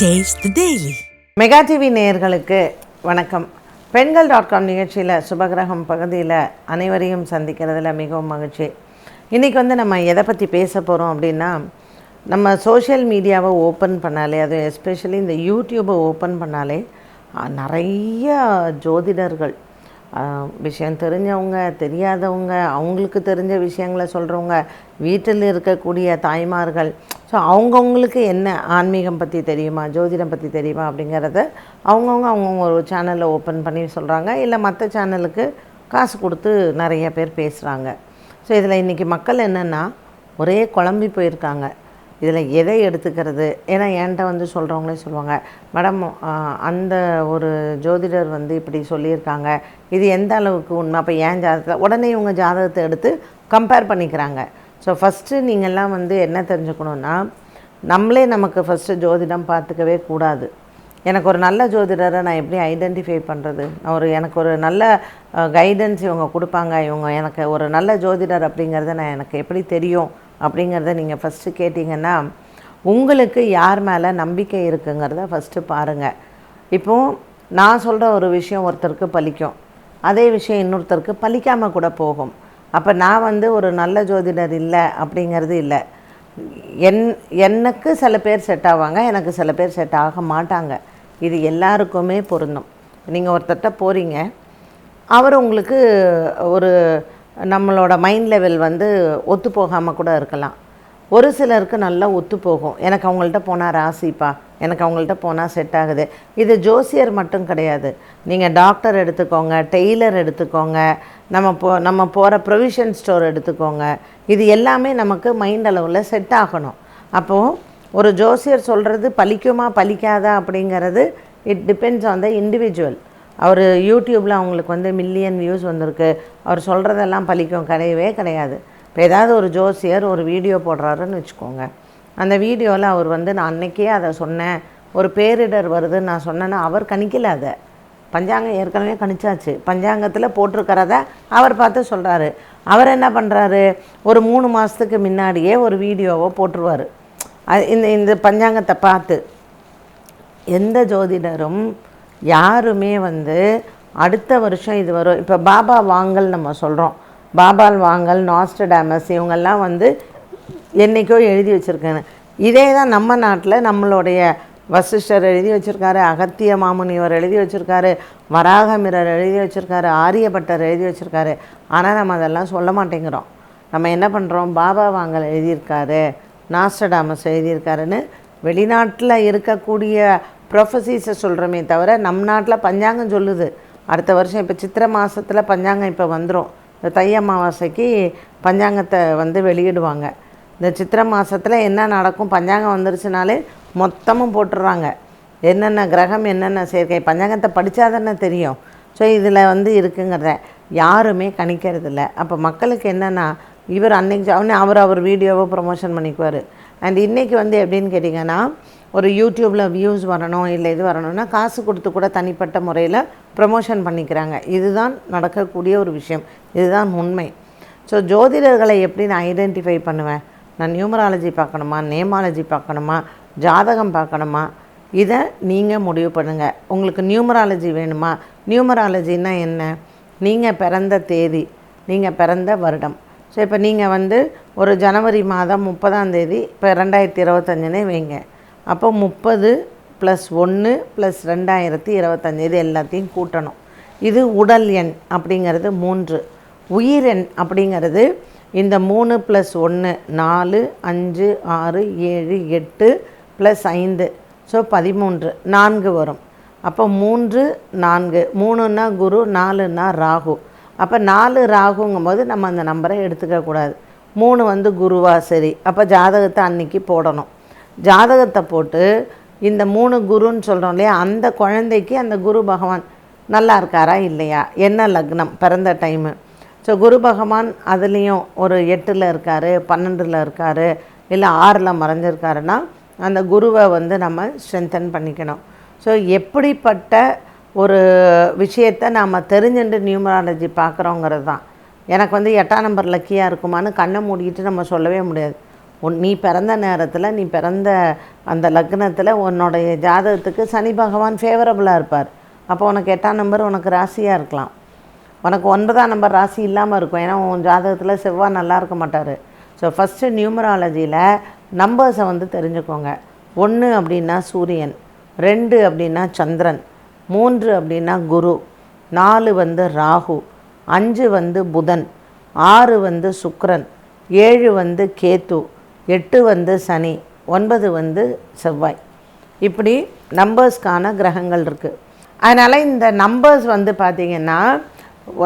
Taste daily mega TV நேயர்களுக்கு வணக்கம். பெண்கள் டாட் காம் நிகழ்ச்சியில் சுபகிரகம் பகுதியில் அனைவரையும் சந்திக்கிறதுல மிகவும் மகிழ்ச்சி. இன்றைக்கி வந்து நம்ம எதை பற்றி பேச போகிறோம் அப்படின்னா நம்ம சோஷியல் மீடியாவை ஓப்பன் பண்ணாலே அது எஸ்பெஷலி இந்த யூடியூப்பை ஓப்பன் பண்ணாலே நிறைய ஜோதிடர்கள் விஷயம் தெரிஞ்சவங்க தெரியாதவங்க அவங்களுக்கு தெரிஞ்ச விஷயங்களை சொல்கிறவங்க வீட்டில் இருக்கக்கூடிய தாய்மார்கள். ஸோ அவங்கவுங்களுக்கு என்ன ஆன்மீகம் பற்றி தெரியுமா ஜோதிடம் பற்றி தெரியுமா அப்படிங்கிறத அவங்கவுங்க அவங்கவுங்க ஒரு சேனலில் ஓப்பன் பண்ணி சொல்கிறாங்க இல்லை மற்ற சேனலுக்கு காசு கொடுத்து நிறைய பேர் பேசுகிறாங்க ஸோ இதில் இன்றைக்கி மக்கள் என்னென்னா ஒரே குழம்பி போயிருக்காங்க. இதில் எதை எடுத்துக்கிறது? ஏன்னா என்கிட்ட வந்து சொல்கிறவங்களே சொல்லுவாங்க மேடம் அந்த ஒரு ஜோதிடர் வந்து இப்படி சொல்லியிருக்காங்க. இது எந்த அளவுக்கு உண்மை? அப்போ ஏன் ஜாதகத்தில் உடனே இவங்க ஜாதகத்தை எடுத்து கம்பேர் பண்ணிக்கிறாங்க. ஸோ ஃபஸ்ட்டு நீங்கள்லாம் வந்து என்ன தெரிஞ்சுக்கணுன்னா நம்மளே நமக்கு ஃபஸ்ட்டு ஜோதிடம் பார்த்துக்கவே கூடாது. எனக்கு ஒரு நல்ல ஜோதிடரை நான் எப்படி ஐடென்டிஃபை பண்ணுறது ஒரு எனக்கு ஒரு நல்ல கைடன்ஸ் இவங்க கொடுப்பாங்க. இவங்க எனக்கு ஒரு நல்ல ஜோதிடர் அப்படிங்கிறத நான் எனக்கு எப்படி தெரியும்? அப்படிங்கிறத நீங்கள் ஃபஸ்ட்டு கேட்டிங்கன்னா உங்களுக்கு யார் மேலே நம்பிக்கை இருக்குங்கிறத ஃபஸ்ட்டு பாருங்கள் இப்போது நான் சொல்கிற ஒரு விஷயம் ஒருத்தருக்கு பலிக்கும். அதே விஷயம் இன்னொருத்தருக்கு பலிக்காமல் கூட போகும். அப்போ நான் வந்து ஒரு நல்ல ஜோதிடர் இல்லை அப்படிங்கிறது இல்லை. என் எனக்கு சில பேர் செட் ஆவாங்க எனக்கு சில பேர் செட் ஆக மாட்டாங்க. இது எல்லாருக்குமே பொருந்தும். நீங்கள் ஒருத்தர்கிட்ட போகிறீங்க அவர் உங்களுக்கு ஒரு நம்மளோட மைண்ட் லெவல் வந்து ஒத்து போகாமல் கூட இருக்கலாம். ஒரு சிலருக்கு நல்லா ஒத்து போகும். எனக்கு அவங்கள்ட்ட போனால் ராசிப்பா? எனக்கு அவங்கள்ட்ட போனால் செட் ஆகுது. இது ஜோசியர் மட்டும் கிடையாது. நீங்கள் டாக்டர் எடுத்துக்கோங்க டெய்லர் எடுத்துக்கோங்க நம்ம போ நம்ம போகிற ப்ரொவிஷன் ஸ்டோர் எடுத்துக்கோங்க. இது எல்லாமே நமக்கு மைண்ட் அளவில் செட் ஆகணும். அப்போது ஒரு ஜோசியர் சொல்கிறது பலிக்குமா பலிக்காதா அப்படிங்கிறது it depends on the individual அவர் யூடியூப்பில் அவங்களுக்கு வந்து மில்லியன் வியூஸ் வந்திருக்கு. அவர் சொல்கிறதெல்லாம் பழிக்கும் கிடையவே கிடையாது. இப்போ ஏதாவது ஒரு ஜோசியர் ஒரு வீடியோ போடுறாருன்னு வச்சுக்கோங்க. அந்த வீடியோவில் அவர் வந்து நான் அன்னைக்கே அதை சொன்னேன். ஒரு பேரிடர் வருதுன்னு நான் சொன்னேன்னா அவர் கணிக்கல அதை. பஞ்சாங்கம் ஏற்கனவே கணிச்சாச்சு. பஞ்சாங்கத்தில் போட்டிருக்கிறத அவர் பார்த்து சொல்கிறாரு அவர் என்ன பண்ணுறாரு ஒரு மூணு மாதத்துக்கு முன்னாடியே ஒரு வீடியோவை போட்டுருவார். அது இந்த இந்த பஞ்சாங்கத்தை பார்த்து எந்த ஜோதிடரும் யாருமே வந்து அடுத்த வருஷம் இது வரும். இப்போ பாபா வாங்கல் நம்ம சொல்கிறோம் பாபால் வாங்கல் நாஸ்டடாமஸ் இவங்கெல்லாம் வந்து என்றைக்கோ எழுதி வச்சுருக்காங்க. இதே தான் நம்ம நாட்டில் நம்மளுடைய வசிஷ்டர் எழுதி வச்சுருக்காரு அகத்திய மாமுனிவர் எழுதி வச்சுருக்காரு வராகமிரர் எழுதி வச்சுருக்காரு ஆரியபட்டர் எழுதி வச்சுருக்காரு. ஆனால் நம்ம அதெல்லாம் சொல்ல மாட்டேங்கிறோம். நம்ம என்ன பண்ணுறோம் பாபா வாங்கல் எழுதியிருக்காரு நாஸ்டடாமஸ் எழுதியிருக்காருன்னு வெளிநாட்டில் இருக்கக்கூடிய ப்ரொஃபஸீஸை சொல்கிறோமே தவிர நம் நாட்டில் பஞ்சாங்கம் சொல்லுது. அடுத்த வருஷம் இப்போ சித்திரை மாதத்தில் பஞ்சாங்கம் இப்போ வந்துடும் இந்த தை அமாவாசைக்கு பஞ்சாங்கத்தை வந்து வெளியிடுவாங்க. இந்த சித்திரை மாதத்தில் என்ன நடக்கும்? பஞ்சாங்கம் வந்துருச்சுனாலே மொத்தமும் போட்டுடுறாங்க என்னென்ன கிரகம் என்னென்ன சேர்க்கை பஞ்சாங்கத்தை படித்தா தானே தெரியும். ஸோ இதில் வந்து இருக்குங்கிறத யாருமே கணிக்கிறதில்ல. அப்போ மக்களுக்கு என்னென்னா இவர் அன்னைக்கு அவனே அவர் அவர் வீடியோவை ப்ரொமோஷன் பண்ணிக்குவார். அண்ட் இன்றைக்கி வந்து எப்படின்னு கேட்டிங்கன்னா ஒரு யூடியூப்பில் வியூஸ் வரணும் இல்லை இது வரணும்னா காசு கொடுத்து கூட தனிப்பட்ட முறையில் ப்ரமோஷன் பண்ணிக்கிறாங்க. இதுதான் நடக்கக்கூடிய ஒரு விஷயம். இதுதான் உண்மை. ஸோ ஜோதிடர்களை எப்படி நான் ஐடென்டிஃபை பண்ணுவேன்? நான் நியூமராலஜி பார்க்கணுமா? நேமாலஜி பார்க்கணுமா? ஜாதகம் பார்க்கணுமா? இதை நீங்கள் முடிவு பண்ணுங்கள் உங்களுக்கு நியூமராலஜி வேணுமா? நியூமராலஜின்னா என்ன? நீங்கள் பிறந்த தேதி நீங்கள் பிறந்த வருடம். ஸோ இப்போ நீங்கள் வந்து ஒரு ஜனவரி மாதம் முப்பதாம் தேதி இப்போ ரெண்டாயிரத்தி இருபத்தஞ்சுனே வைங்க. அப்போ முப்பது ப்ளஸ் ஒன்று ப்ளஸ் ரெண்டாயிரத்தி இருபத்தஞ்சி இது எல்லாத்தையும் கூட்டணும். இது உடல் எண் அப்படிங்கிறது மூன்று. உயிர் எண் அப்படிங்கிறது இந்த மூணு ப்ளஸ் ஒன்று நாலு அஞ்சு ஆறு ஏழு எட்டு ப்ளஸ் ஐந்து. ஸோ பதிமூன்று. நான்கு வரும். அப்போ மூன்று நான்கு. மூணுன்னா குரு நாலுன்னா ராகு. அப்போ நாலு ராகுங்கும் போது நம்ம அந்த நம்பரை எடுத்துக்கக்கூடாது. மூணு வந்து குருவா சரி. அப்போ ஜாதகத்தை அன்னைக்கு போடணும். ஜாதகத்தை போட்டு இந்த மூணு குருன்னு சொல்கிறோம் இல்லையா அந்த குழந்தைக்கு அந்த குரு பகவான் நல்லா இருக்காரா இல்லையா? என்ன லக்னம்? பிறந்த டைமு ஸோ குரு பகவான் அதுலேயும் ஒரு எட்டில் இருக்கார் பன்னெண்டில் இருக்கார் இல்லை ஆறில் மறைஞ்சிருக்காருன்னா அந்த குருவை வந்து நம்ம ஸ்ட்ரென்தன் பண்ணிக்கணும். ஸோ எப்படிப்பட்ட ஒரு விஷயத்தை நாம் தெரிஞ்சுட்டு நியூமராலஜி பார்க்குறோங்கிறது தான். எனக்கு வந்து எட்டாம் நம்பர் லக்கியாக இருக்குமான்னு கண்ணை மூடிக்கிட்டு நம்ம சொல்லவே முடியாது. உன் நீ பிறந்த நேரத்தில் நீ பிறந்த அந்த லக்னத்தில் உன்னுடைய ஜாதகத்துக்கு சனி பகவான் ஃபேவரபுளாக இருப்பார். அப்போ உனக்கு எட்டாம் நம்பர் உனக்கு ராசியாக இருக்கலாம். உனக்கு ஒன்பதாம் நம்பர் ராசி இல்லாமல் இருக்கும். ஏன்னா உன் ஜாதகத்தில் செவ்வாய் நல்லா இருக்க மாட்டார். ஸோ ஃபஸ்ட்டு நியூமராலஜியில் நம்பர்ஸை வந்து தெரிஞ்சுக்கோங்க. ஒன்று அப்படின்னா சூரியன் ரெண்டு அப்படின்னா சந்திரன் மூன்று அப்படின்னா குரு நாலு வந்து ராகு அஞ்சு வந்து புதன் ஆறு வந்து சுக்ரன் ஏழு வந்து கேத்து எட்டு வந்து சனி ஒன்பது வந்து செவ்வாய். இப்படி நம்பர்ஸ்க்கான கிரகங்கள் இருக்குது அதனால் இந்த நம்பர்ஸ் வந்து பார்த்திங்கன்னா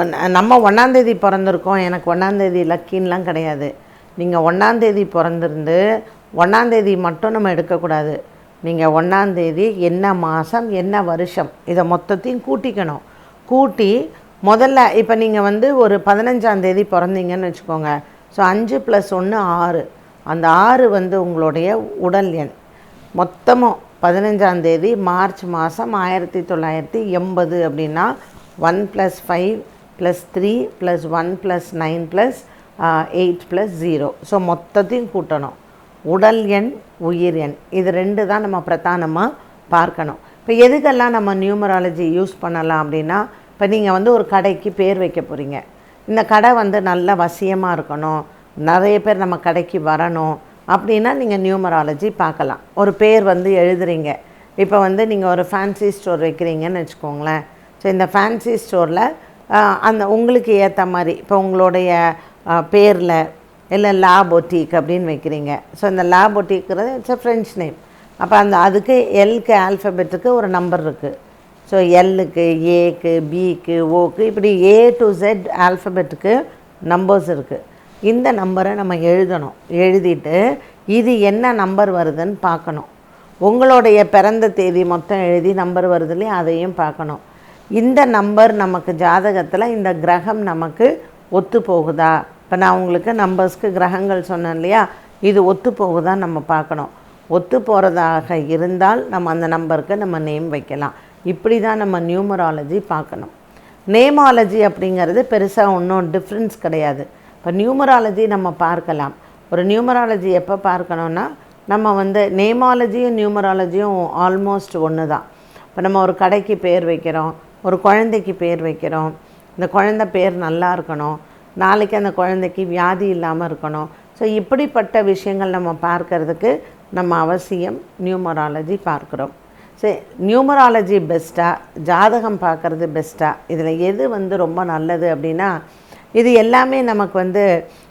ஒன் நம்ம ஒன்றாந்தேதி பிறந்திருக்கோம். எனக்கு ஒன்றாந்தேதி லக்கின்லாம் கிடையாது. நீங்கள் ஒன்றாந்தேதி பிறந்திருந்து ஒன்றாந்தேதி மட்டும் நம்ம எடுக்கக்கூடாது. நீங்கள் ஒன்றாந்தேதி என்ன மாதம் என்ன வருஷம் இதை மொத்தத்தையும் கூட்டிக்கணும். கூட்டி முதல்ல இப்போ நீங்கள் வந்து ஒரு பதினஞ்சாந்தேதி பிறந்தீங்கன்னு வச்சுக்கோங்க. ஸோ அஞ்சு ப்ளஸ் ஒன்று ஆறு. அந்த ஆறு வந்து உங்களுடைய உடல் எண். மொத்தமும் பதினஞ்சாந்தேதி மார்ச் மாதம் ஆயிரத்தி தொள்ளாயிரத்தி எண்பது அப்படின்னா one plus five plus three plus one plus nine plus eight plus zero so மொத்தத்தையும் கூட்டணும். உடல் எண் உயிர் எண். இது ரெண்டு தான் நம்ம பிரதானமாக பார்க்கணும். இப்போ எதுக்கெல்லாம் நம்ம நியூமராலஜி யூஸ் பண்ணலாம் அப்படின்னா இப்போ நீங்கள் வந்து ஒரு கடைக்கு பேர் வைக்க போகிறீங்க இந்த கடை வந்து நல்ல வசியமாக இருக்கணும். நிறைய பேர் நம்ம கடைக்கு வரணும் அப்படின்னா நீங்கள் நியூமராலஜி பார்க்கலாம். ஒரு பேர் வந்து எழுதுறீங்க. இப்போ வந்து நீங்கள் ஒரு ஃபேன்சி ஸ்டோர் வைக்கிறீங்கன்னு வச்சுக்கோங்களேன். ஸோ இந்த ஃபேன்சி ஸ்டோரில் அந்த உங்களுக்கு ஏற்ற மாதிரி இப்போ உங்களுடைய பேரில் இல்லை லா பொட்டிக் அப்படின்னு வைக்கிறீங்க. ஸோ இந்த லா பொட்டிக்கிறது இட்ஸ் அ ஃப்ரெஞ்ச் நேம் அப்போ அந்த அதுக்கு எல்க்கு ஆல்ஃபபெட்டுக்கு ஒரு நம்பர் இருக்குது ஸோ எல்லுக்கு ஏக்கு பிக்கு ஓக்கு இப்படி ஏ டு ஜெட் ஆல்ஃபபெட்டுக்கு நம்பர்ஸ் இருக்குது இந்த நம்பரை நம்ம எழுதணும். எழுதிட்டு இது என்ன நம்பர் வருதுன்னு பார்க்கணும். உங்களுடைய பிறந்த தேதி மொத்தம் எழுதி நம்பர் வருது இல்லையா? அதையும் பார்க்கணும். இந்த நம்பர் நமக்கு ஜாதகத்தில் இந்த கிரகம் நமக்கு ஒத்து போகுதா? இப்போ நான் உங்களுக்கு நம்பர்ஸ்க்கு கிரகங்கள் சொன்னேன் இல்லையா? இது ஒத்து போகுதா நம்ம பார்க்கணும். ஒத்து போகிறதாக இருந்தால் நம்ம அந்த நம்பருக்கு நம்ம நேம் வைக்கலாம். இப்படி தான் நம்ம நியூமராலஜி பார்க்கணும். நேமாலஜி அப்படிங்கிறது பெருசாக ஒன்றும் டிஃப்ரென்ஸ் கிடையாது. இப்போ நியூமராலஜி நம்ம பார்க்கலாம். ஒரு நியூமராலஜி எப்போ பார்க்கணுன்னா நம்ம வந்து நேமாலஜியும் நியூமராலஜியும் ஆல்மோஸ்ட் ஒன்று தான். இப்போ நம்ம ஒரு கடைக்கு பேர் வைக்கிறோம் ஒரு குழந்தைக்கு பேர் வைக்கிறோம் இந்த குழந்தை பேர் நல்லா இருக்கணும் நாளைக்கு அந்த குழந்தைக்கு வியாதி இல்லாமல் இருக்கணும். ஸோ இப்படிப்பட்ட விஷயங்கள் நம்ம பார்க்கறதுக்கு நம்ம அவசியம் நியூமராலஜி பார்க்குறோம். சரி நியூமராலஜி பெஸ்ட்டாக ஜாதகம் பார்க்குறது பெஸ்ட்டாக இதில் எது வந்து ரொம்ப நல்லது அப்படின்னா இது எல்லாமே நமக்கு வந்து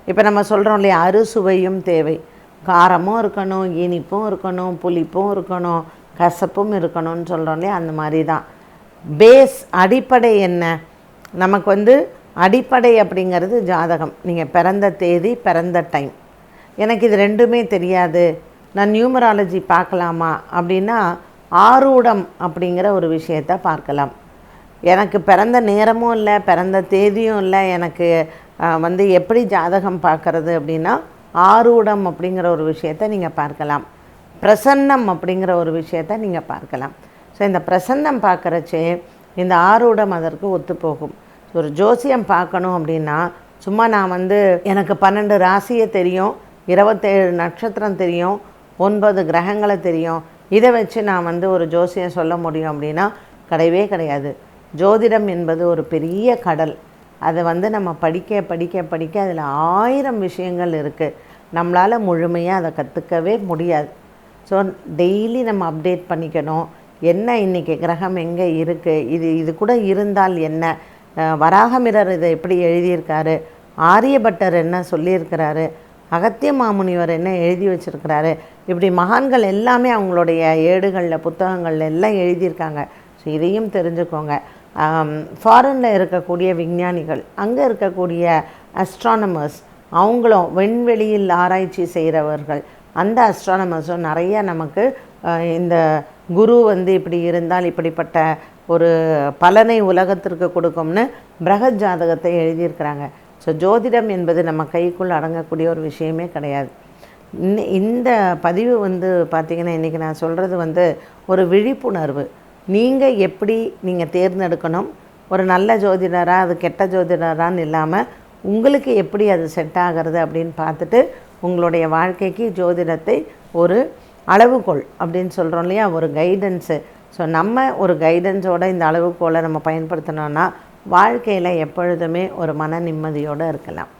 இப்போ நம்ம சொல்கிறோம் இல்லையா அறுசுவையும் தேவை. காரமும் இருக்கணும் இனிப்பும் இருக்கணும் புளிப்பும் இருக்கணும் கசப்பும் இருக்கணும்னு சொல்கிறோம் இல்லையா அந்த மாதிரி தான் பேஸ் அடிப்படை என்ன? நமக்கு வந்து அடிப்படை அப்படிங்கிறது ஜாதகம். நீங்கள் பிறந்த தேதி பிறந்த டைம் எனக்கு இது ரெண்டுமே தெரியாது. நான் நியூமராலஜி பார்க்கலாமா அப்படின்னா ஆரூடம் அப்படிங்கிற ஒரு விஷயத்தை பார்க்கலாம். எனக்கு பிறந்த நேரமும் இல்லை பிறந்த தேதியும் இல்லை எனக்கு வந்து எப்படி ஜாதகம் பார்க்கறது அப்படின்னா ஆரூடம் அப்படிங்கிற ஒரு விஷயத்தை நீங்கள் பார்க்கலாம். பிரசன்னம் அப்படிங்கிற ஒரு விஷயத்தை நீங்கள் பார்க்கலாம். ஸோ இந்த பிரசன்னம் பார்க்குறச்சே இந்த ஆரூடம் அதற்கு ஒத்துப்போகும் ஒரு ஜோசியம் பார்க்கணும் அப்படின்னா சும்மா நான் வந்து எனக்கு பன்னெண்டு ராசியை தெரியும் இருபத்தேழு நட்சத்திரம் தெரியும் ஒன்பது கிரகங்களை தெரியும். இதை வச்சு நான் வந்து ஒரு ஜோசியம் சொல்ல முடியும் அப்படின்னா கிடையவே கிடையாது. ஜோதிடம் என்பது ஒரு பெரிய கடல். அதை வந்து நம்ம படிக்க படிக்க படிக்க அதில் ஆயிரம் விஷயங்கள் இருக்குது நம்மளால் முழுமையாக அதை கற்றுக்கவே முடியாது. ஸோ டெய்லி நம்ம அப்டேட் பண்ணிக்கணும். என்ன இன்றைக்கி கிரகம் எங்கே இருக்குது இது இது கூட இருந்தால் என்ன? வராகமிரர் இதை எப்படி எழுதியிருக்காரு? ஆரியபட்டர் என்ன சொல்லியிருக்கிறாரு? அகத்திய மாமுனிவர் என்ன எழுதி வச்சிருக்கிறாரு? இப்படி மகான்கள் எல்லாமே அவங்களுடைய ஏடுகளில் புத்தகங்களில் எல்லாம் எழுதியிருக்காங்க. ஸோ இதையும் தெரிஞ்சுக்கோங்க. ஃபாரினில் இருக்கக்கூடிய விஞ்ஞானிகள் அங்கே இருக்கக்கூடிய அஸ்ட்ரானமர்ஸ் அவங்களும் விண்வெளியில் ஆராய்ச்சி செய்கிறவர்கள் அந்த அஸ்ட்ரானமர்ஸும் நிறைய நமக்கு இந்த குரு வந்து இப்படி இருந்தால் இப்படிப்பட்ட ஒரு பலனை உலகத்திற்கு கொடுக்கும்னு பிரகத் ஜாதகத்தை எழுதியிருக்கிறாங்க. ஸோ ஜோதிடம் என்பது நம்ம கைக்குள் அடங்கக்கூடிய ஒரு விஷயமே கிடையாது. இந்த பதிவு வந்து பார்த்திங்கன்னா இன்றைக்கி நான் சொல்கிறது வந்து ஒரு விழிப்புணர்வு. நீங்கள் எப்படி நீங்கள் தேர்ந்தெடுக்கணும்? ஒரு நல்ல ஜோதிடராக அது கெட்ட ஜோதிடரான்னு இல்லாமல் உங்களுக்கு எப்படி அது செட் ஆகிறது அப்படின்னு பார்த்துட்டு உங்களுடைய வாழ்க்கைக்கு ஜோதிடத்தை ஒரு அளவுகோல் அப்படின்னு சொல்கிறோம் இல்லையா? ஒரு கைடன்ஸு ஸோ நம்ம ஒரு கைடன்ஸோட இந்த அளவுகோலை நம்ம பயன்படுத்தினோன்னா வாழ்க்கையில் எப்பொழுதுமே ஒரு மன நிம்மதியோடு இருக்கலாம்.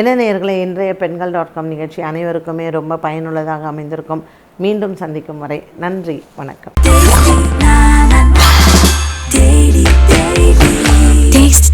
என்ன நேர்களை இன்றைய பெண்கள் டாட் காம் நிகழ்ச்சி அனைவருக்குமே ரொம்ப பயனுள்ளதாக அமைந்திருக்கும். மீண்டும் சந்திக்கும் வரை நன்றி வணக்கம்.